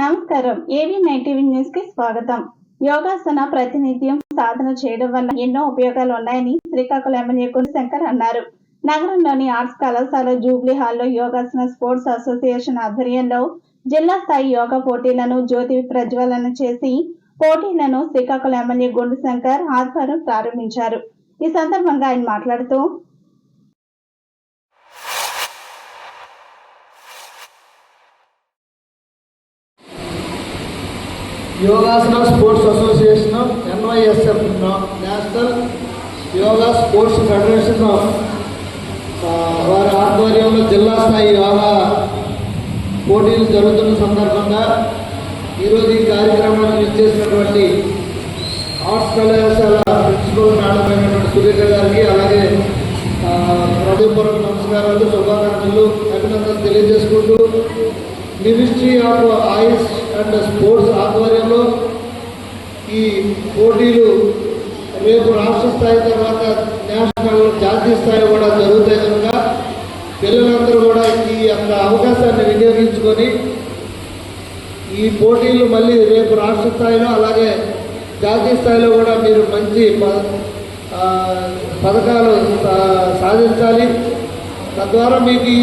నమస్కారం. ఏవి నైన్టీవీ న్యూస్కి స్వాగతం. యోగాసన ప్రాతినిధ్యం సాధన చేయడం వల్ల ఎన్నో ఉపయోగాలు ఉన్నాయని శ్రీకాకుళం ఎమ్మెల్యే శంకర్ అన్నారు. నగరంలోని ఆర్ట్స్ కళాశాల జూబ్లీ హాల్లో యోగాసన స్పోర్ట్స్ అసోసియేషన్ ఆధ్వర్యంలో జిల్లా స్థాయి యోగా పోటీలను జ్యోతి ప్రజ్వలన చేసి పోటీలను శ్రీకాకుళం ఎమ్మెల్యే గుండు శంకర్ ఆధ్వర్యం ప్రారంభించారు. ఈ సందర్భంగా ఆయన మాట్లాడుతూ Yogasana sports association NYSF national yoga sports federation వారి ఆధ్వర్యంలో జిల్లా స్థాయి యోగా పోటీలు జరుగుతున్న సందర్భంగా ఈరోజు ఈ కార్యక్రమాన్ని ఇచ్చేసినటువంటి ఆర్ట్స్ కళాశాల ప్రిన్సిపల్ మేడం అయినటువంటి సురేఖ గారికి అలాగే ఆ, హృదయపూర్వక నమస్కారాలు శుభాకాంక్షలు అభినందనలు తెలియజేసుకుంటూ ministry of AYUSH and sports ఆధ్వర్యంలో ఈ పోటీలు రేపు రాష్ట్ర స్థాయి తర్వాత నేషనల్ జాతీయ స్థాయి కూడా జరుగుతాయి కనుక పిల్లలందరూ కూడా ఈ యొక్క అవకాశాన్ని వినియోగించుకొని ఈ పోటీలు మళ్ళీ రేపు రాష్ట్ర స్థాయిలో అలాగే జాతీయ స్థాయిలో కూడా మీరు మంచి ప- పథకాలు సా- సాధించాలి. తద్వారా మీకు ఈ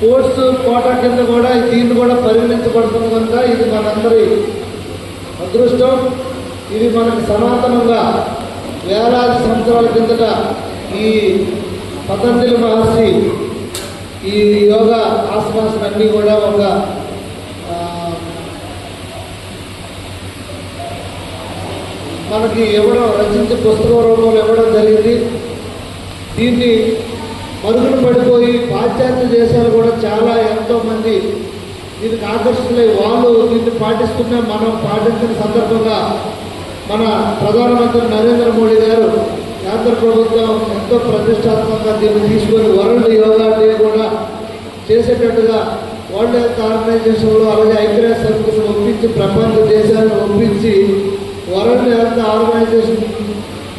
స్పోర్ట్స్ కోటా కింద కూడా దీన్ని కూడా పరిగణించబడుతుంది కనుక ఇది మనందరి అదృష్టం. ఇది మనకు సనాతనంగా వేలాది సంవత్సరాల కిందట ఈ పతంజలి మహర్షి ఈ యోగా ఆసనాసన అన్నీ కూడా ఒక మనకి ఇవ్వడం రచించే పుస్తక రూపంలో ఇవ్వడం జరిగింది. దీన్ని మరుగున పడిపోయి పాశ్చాత్య దేశాలు కూడా చాలా ఎంతోమంది దీనికి ఆకర్షితులై వాళ్ళు దీన్ని పాటిస్తున్నా మనం పాటించిన సందర్భంగా మన ప్రధానమంత్రి నరేంద్ర మోడీ గారు కేంద్ర ప్రభుత్వం ఎంతో ప్రతిష్టాత్మకంగా దీన్ని తీసుకొని వరల్డ్ యోగా డే కూడా చేసేటట్టుగా వరల్డ్ హెల్త్ ఆర్గనైజేషన్లో అలాగే ఐక్యరాజ్య సమితిని ఒప్పించి ప్రపంచ దేశాలను ఒప్పించి వరల్డ్ హెల్త్ ఆర్గనైజేషన్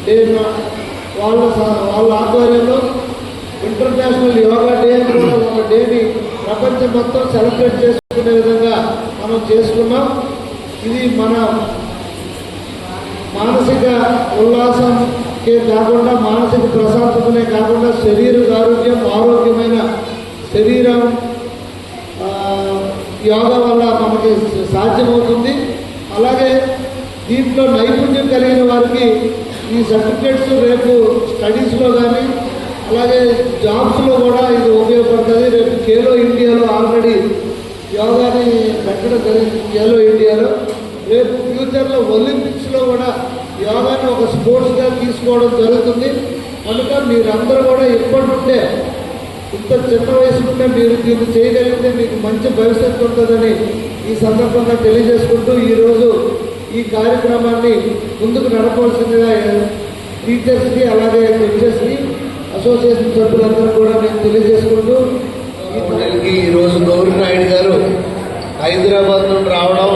డే వాళ్ళ వాళ్ళ ఆధ్వర్యంలో ఇంటర్నేషనల్ యోగా డే కూడా ఒక డేని ప్రపంచం మొత్తం సెలబ్రేట్ చేసుకునే విధంగా మనం చేసుకున్నాం. ఇది మన మానసిక ఉల్లాసంకే కాకుండా మానసిక ప్రశాంతతనే కాకుండా శరీర ఆరోగ్యం ఆరోగ్యమైన శరీరం యోగా వల్ల మనకి సాధ్యమవుతుంది. అలాగే దీంట్లో నైపుణ్యం కలిగిన వారికి ఈ సర్టిఫికేట్స్ రేపు స్టడీస్లో కానీ అలాగే జాబ్స్లో కూడా ఇది ఉపయోగపడుతుంది. రేపు ఖేలో ఇండియాలో ఆల్రెడీ యోగాని పెట్టడం జరిగింది. ఖేలో ఇండియాలో. రేపు ఫ్యూచర్లో ఒలింపిక్స్లో కూడా యోగాని ఒక స్పోర్ట్స్గా తీసుకోవడం జరుగుతుంది. కనుక మీరందరూ కూడా ఇప్పటి నుండే ఇంత చిన్న వయసు ఉంటే మీరు దీన్ని చేయగలిగితే మీకు మంచి భవిష్యత్తు ఉంటుందని ఈ సందర్భంగా తెలియజేసుకుంటూ ఈరోజు ఈ కార్యక్రమాన్ని ముందుకు నడపవలసిందిగా టీచర్స్కి అలాగే లెక్చర్స్కి అసోసియేషన్ సభ్యులందరూ కూడా నేను తెలియజేసుకుంటూ హోటల్కి ఈరోజు గౌరీ నాయుడు గారు హైదరాబాద్ నుండి రావడం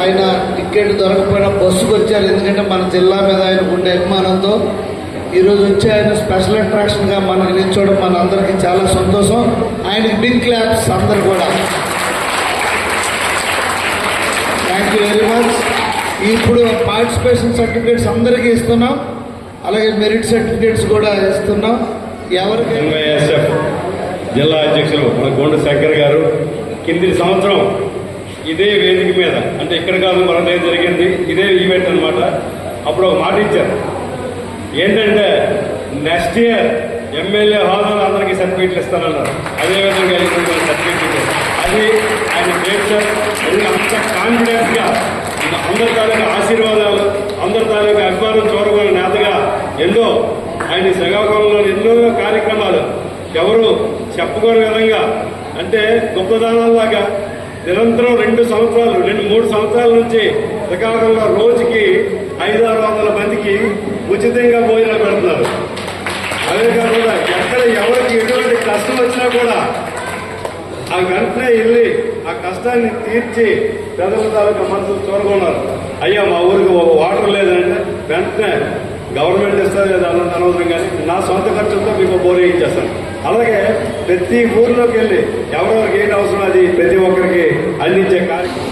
ఆయన టికెట్ దొరకపోయినా బస్సుకు వచ్చారు. ఎందుకంటే మన జిల్లా మీద ఆయనకు ఉండే అభిమానంతో ఈరోజు వచ్చి ఆయన స్పెషల్ అట్రాక్షన్గా మనకు నిల్చోవడం మన అందరికీ చాలా సంతోషం. ఆయనకి బిగ్ క్లాప్స్ అందరు కూడా. థ్యాంక్ యూ వెరీ మచ్ ఇప్పుడు పార్టిసిపేషన్ సర్టిఫికేట్స్ అందరికీ ఇస్తున్నాం. అలాగే మెరిట్ సర్టిఫికేట్స్ కూడా ఇస్తున్నాం. ఎవరికి? జిల్లా అధ్యక్షులు మన గోండు శంకర్ గారు. కింది సంవత్సరం ఇదే వేదిక మీద అంటే ఇక్కడ కాదు మన జరిగింది ఇదే ఈవెంట్ అన్నమాట. అప్పుడు ఒక మాట ఇచ్చారు. ఏంటంటే నెక్స్ట్ ఇయర్ ఎమ్మెల్యే హోదాలు అందరికీ సర్టిఫికేట్లు ఇస్తానన్నారు. అదేవిధంగా సర్టిఫికేట్ సర్టిఫికెట్ ఇచ్చారు. అది ఆయన నేచర్ అంత కాన్ఫిడెన్స్గా అందరి తాలూకా ఆశీర్వాదాలు అందరి తాలూకా అభిమానం చూడగల నేతగా ఎన్నో ఆయన శ్రీకాకుళం చెప్పుకోని విధంగా. అంటే గొప్పదానాల్లాగా నిరంతరం రెండు సంవత్సరాలు రెండు మూడు సంవత్సరాల నుంచి శ్రీకాకుళంలో రోజుకి ఐదు ఆరు వందల మందికి ఉచితంగా భోజనం పెడుతున్నారు. అదే కాకుండా ఎక్కడ ఎవరికి ఎటువంటి కష్టం వచ్చినా కూడా ఆ వెంటనే వెళ్ళి ఆ కష్టాన్ని తీర్చి పెదల తాలూకా మనసు చూడకున్నారు అయ్యా మా ఊరికి ఒక వాటర్ లేదంటే వెంటనే గవర్నమెంట్ ఇస్తారు లేదా అన్నది అనవసరం కానీ నా సొంత ఖర్చులతో మీకు బోర్ ఇచ్చేస్తాను. అలాగే ప్రతి ఊర్లోకి వెళ్ళి ఎవరెవరికి ఏంటి అవసరం అది ప్రతి ఒక్కరికి అందించే కార్యక్రమం.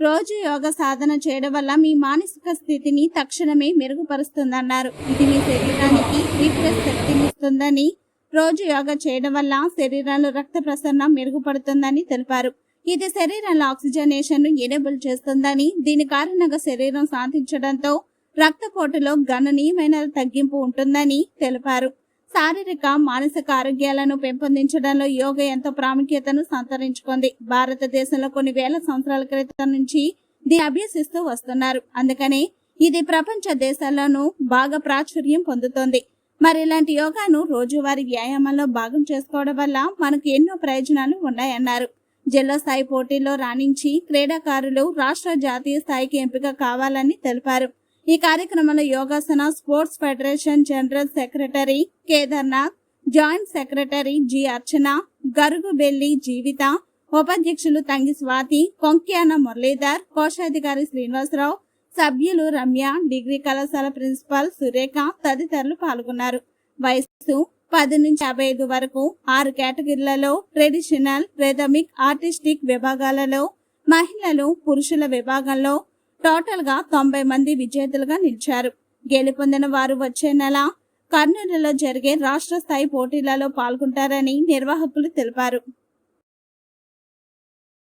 రోజు యోగ సాధన చేయడం వల్ల మీ మానసిక స్థితిని తక్షణమే మెరుగుపరుస్తుందన్నారు. ఇది మీ శరీరానికి రిఫ్రెష్ శక్తినిస్తుందని రోజు యోగా చేయడం వల్ల శరీరంలో రక్త ప్రసరణ మెరుగుపడుతుందని తెలిపారు. ఇది శరీరంలో ఆక్సిజనేషన్ను ఎనేబుల్ చేస్తుందని దీని కారణంగా శరీరం సాధించడంతో రక్తపోటులో గణనీయమైన తగ్గింపు ఉంటుందని తెలిపారు. శారీరక మానసిక ఆరోగ్యాలను పెంపొందించడంలో యోగా ఎంతో ప్రాముఖ్యతను సంతరించుకుంది. భారతదేశంలో కొన్ని వేల సంవత్సరాల క్రితం నుంచి దీన్ని అభ్యసిస్తూ వస్తున్నారు. అందుకనే ఇది ప్రపంచ దేశాల్లోనూ బాగా ప్రాచుర్యం పొందుతోంది. మరి ఇలాంటి యోగాను రోజువారీ వ్యాయామంలో భాగం చేసుకోవడం వల్ల మనకు ఎన్నో ప్రయోజనాలు ఉన్నాయన్నారు. జిల్లా స్థాయి పోటీల్లో రాణించి క్రీడాకారులు రాష్ట్ర జాతీయ స్థాయికి ఎంపిక కావాలని తెలిపారు. ఈ కార్యక్రమంలో Yogasana sports federation general secretary Kedarnath joint secretary G Archana Garugubelli Jeevitha ఉపాధ్యక్షులు తంగి స్వాతి కొంక్యాన మురళీధర్ కోశాధికారి శ్రీనివాసరావు సభ్యులు రమ్య డిగ్రీ కళాశాల ప్రిన్సిపాల్ సురేఖ తదితరులు పాల్గొన్నారు. వయస్సు పది నుంచి యాభై ఐదు వరకు ఆరు కేటగిరీలలో ట్రెడిషనల్ రెథమిక్ ఆర్టిస్టిక్ విభాగాలలో మహిళలు పురుషుల విభాగంలో టోటల్గా తొంభై మంది విజేతలుగా నిలిచారు. గెలుపొందిన వారు వచ్చే నెల కర్నూలులో జరిగే రాష్ట్ర స్థాయి పోటీలలో పాల్గొంటారని నిర్వాహకులు తెలిపారు.